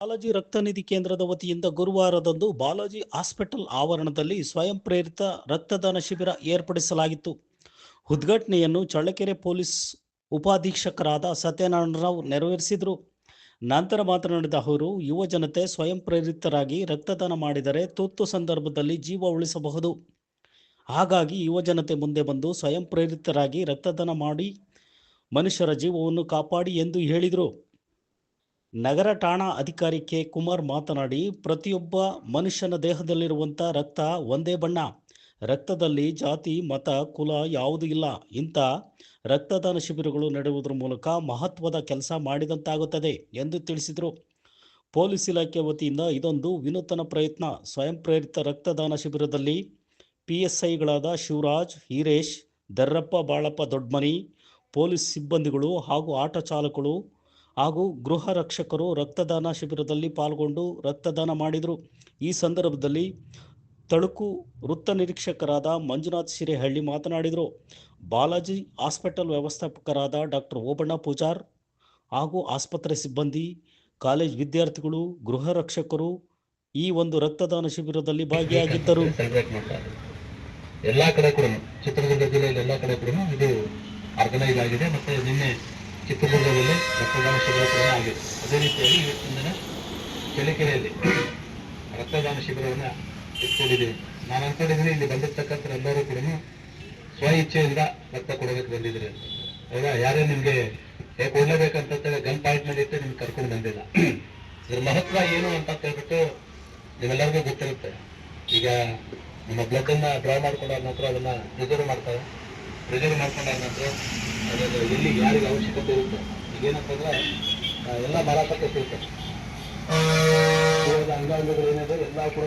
ಬಾಲಾಜಿ ರಕ್ತನಿಧಿ ಕೇಂದ್ರದ ವತಿಯಿಂದ ಗುರುವಾರದಂದು ಬಾಲಾಜಿ ಹಾಸ್ಪಿಟಲ್ ಆವರಣದಲ್ಲಿ ಸ್ವಯಂ ಪ್ರೇರಿತ ರಕ್ತದಾನ ಶಿಬಿರ ಏರ್ಪಡಿಸಲಾಗಿತ್ತು. ಉದ್ಘಾಟನೆಯನ್ನು ಚಳ್ಳಕೆರೆ ಪೊಲೀಸ್ ಉಪಾಧೀಕ್ಷಕರಾದ ಸತ್ಯನಾರಾಯಣರಾವ್ ನೆರವೇರಿಸಿದರು. ನಂತರ ಮಾತನಾಡಿದ ಅವರು, ಯುವ ಜನತೆ ಸ್ವಯಂ ಪ್ರೇರಿತರಾಗಿ ರಕ್ತದಾನ ಮಾಡಿದರೆ ತುರ್ತು ಸಂದರ್ಭದಲ್ಲಿ ಜೀವ ಉಳಿಸಬಹುದು. ಹಾಗಾಗಿ ಯುವ ಜನತೆ ಮುಂದೆ ಬಂದು ಸ್ವಯಂ ಪ್ರೇರಿತರಾಗಿ ರಕ್ತದಾನ ಮಾಡಿ ಮನುಷ್ಯರ ಜೀವವನ್ನು ಕಾಪಾಡಿ ಎಂದು ಹೇಳಿದರು. ನಗರ ಠಾಣಾ ಅಧಿಕಾರಿ ಕೆ ಕುಮಾರ್ ಮಾತನಾಡಿ, ಪ್ರತಿಯೊಬ್ಬ ಮನುಷ್ಯನ ದೇಹದಲ್ಲಿರುವಂಥ ರಕ್ತ ಒಂದೇ ಬಣ್ಣ. ರಕ್ತದಲ್ಲಿ ಜಾತಿ, ಮತ, ಕುಲ ಯಾವುದೂ ಇಲ್ಲ. ಇಂಥ ರಕ್ತದಾನ ಶಿಬಿರಗಳು ನಡೆಯುವುದರ ಮೂಲಕ ಮಹತ್ವದ ಕೆಲಸ ಮಾಡಿದಂತಾಗುತ್ತದೆ ಎಂದು ತಿಳಿಸಿದರು. ಪೊಲೀಸ್ ಇಲಾಖೆ ವತಿಯಿಂದ ಇದೊಂದು ವಿನೂತನ ಪ್ರಯತ್ನ. ಸ್ವಯಂ ಪ್ರೇರಿತ ರಕ್ತದಾನ ಶಿಬಿರದಲ್ಲಿ ಪಿ ಎಸ್ ಐಗಳಾದ ಶಿವರಾಜ್, ಹೀರೇಶ್, ದರ್ರಪ್ಪ ಬಾಳಪ್ಪ ದೊಡ್ಮನಿ, ಪೊಲೀಸ್ ಸಿಬ್ಬಂದಿಗಳು ಹಾಗೂ ಆಟೋ ಚಾಲಕರು ಹಾಗೂ ಗೃಹ ರಕ್ಷಕರು ರಕ್ತದಾನ ಶಿಬಿರದಲ್ಲಿ ಪಾಲ್ಗೊಂಡು ರಕ್ತದಾನ ಮಾಡಿದರು. ಈ ಸಂದರ್ಭದಲ್ಲಿ ತಳುಕು ವೃತ್ತ ನಿರೀಕ್ಷಕರಾದ ಮಂಜುನಾಥ್ ಶಿರೇಹಳ್ಳಿ ಮಾತನಾಡಿದರು. ಬಾಲಾಜಿ ಹಾಸ್ಪಿಟಲ್ ವ್ಯವಸ್ಥಾಪಕರಾದ ಡಾಕ್ಟರ್ ಓಬಣ್ಣ ಪೂಜಾರ್ ಹಾಗೂ ಆಸ್ಪತ್ರೆ ಸಿಬ್ಬಂದಿ, ಕಾಲೇಜ್ ವಿದ್ಯಾರ್ಥಿಗಳು ಗೃಹ ರಕ್ಷಕರು ಈ ಒಂದು ರಕ್ತದಾನ ಶಿಬಿರದಲ್ಲಿ ಭಾಗಿಯಾಗಿದ್ದರು. ಎಲ್ಲಾ ಕಡೆ ಕೂಡ ಚಿತ್ರದುರ್ಗ ಜಿಲ್ಲೆಯಲ್ಲಿ ಎಲ್ಲಾ ಕಡೆ ಕೂಡ ಇದು ಆರ್ಗನೈಸ್ ಆಗಿದೆ. ಮತ್ತೆ ನಿನ್ನೆ ಚಿತ್ರದುರ್ಗದಲ್ಲಿ ರಕ್ತದಾನ ಶಿಬಿರ ಕೂಡ ಆಗಿದೆ. ಅದೇ ರೀತಿಯಾಗಿ ಇವತ್ತಿನ ದಿನ ಚಳ್ಳಕೆರೆಯಲ್ಲಿ ರಕ್ತದಾನ ಶಿಬಿರವನ್ನು ಇಟ್ಕೊಂಡಿದ್ದೀವಿ ನಾನು ಅನ್ಕೊಂಡಿದ್ದೀನಿ ಇಲ್ಲಿ ಬಂದಿರ್ತಕ್ಕಂಥ ಎಲ್ಲರೂ ಕೂಡ ಸ್ವ ಇಚ್ಛೆಯಿಂದ ರಕ್ತ ಕೊಡೋದಕ್ಕೆ ಬಂದಿದ್ರೆ ಅಂತ ಹೌದಾ? ಯಾರೇ ನಿಮಗೆ ಕೊಡಲೇಬೇಕಂತ ಗನ್ ಪಾಯಿಂಟ್ ಮೇಲೆ ಇಟ್ಟು ನಿಮ್ಗೆ ಕರ್ಕೊಂಡು ಬಂದಿಲ್ಲ. ಇದ್ರ ಮಹತ್ವ ಏನು ಅಂತ ಹೇಳ್ಬಿಟ್ಟು ನಿಮ್ಮೆಲ್ಲರಿಗೂ ಗೊತ್ತಿರುತ್ತೆ. ಈಗ ನಿಮ್ಮ ಬ್ಲಡ್ ಅನ್ನ ಡ್ರಾ ಮಾಡ್ಕೊಂಡಾದ ನಂತರ ಅದನ್ನ ರಿಸರ್ವ್ ಮಾಡ್ತಾರೆ. ರಿಸರ್ವ್ ಮಾಡ್ಕೊಂಡಾದ ಏನಂದ್ರೆ ಅದು ಎಲ್ಲಿ ಯಾರಿಗೆ ಅವಶ್ಯಕತೆ ಇರುತ್ತೆ? ಈಗೇನಂತಂದ್ರೆ ಎಲ್ಲ ಮಾರಾಟಕ್ಕೆ ಸಿಗುತ್ತೆ. ಅಂಗಾಂಗಗಳು ಏನಿದೆ, ಎಲ್ಲ ಕೂಡ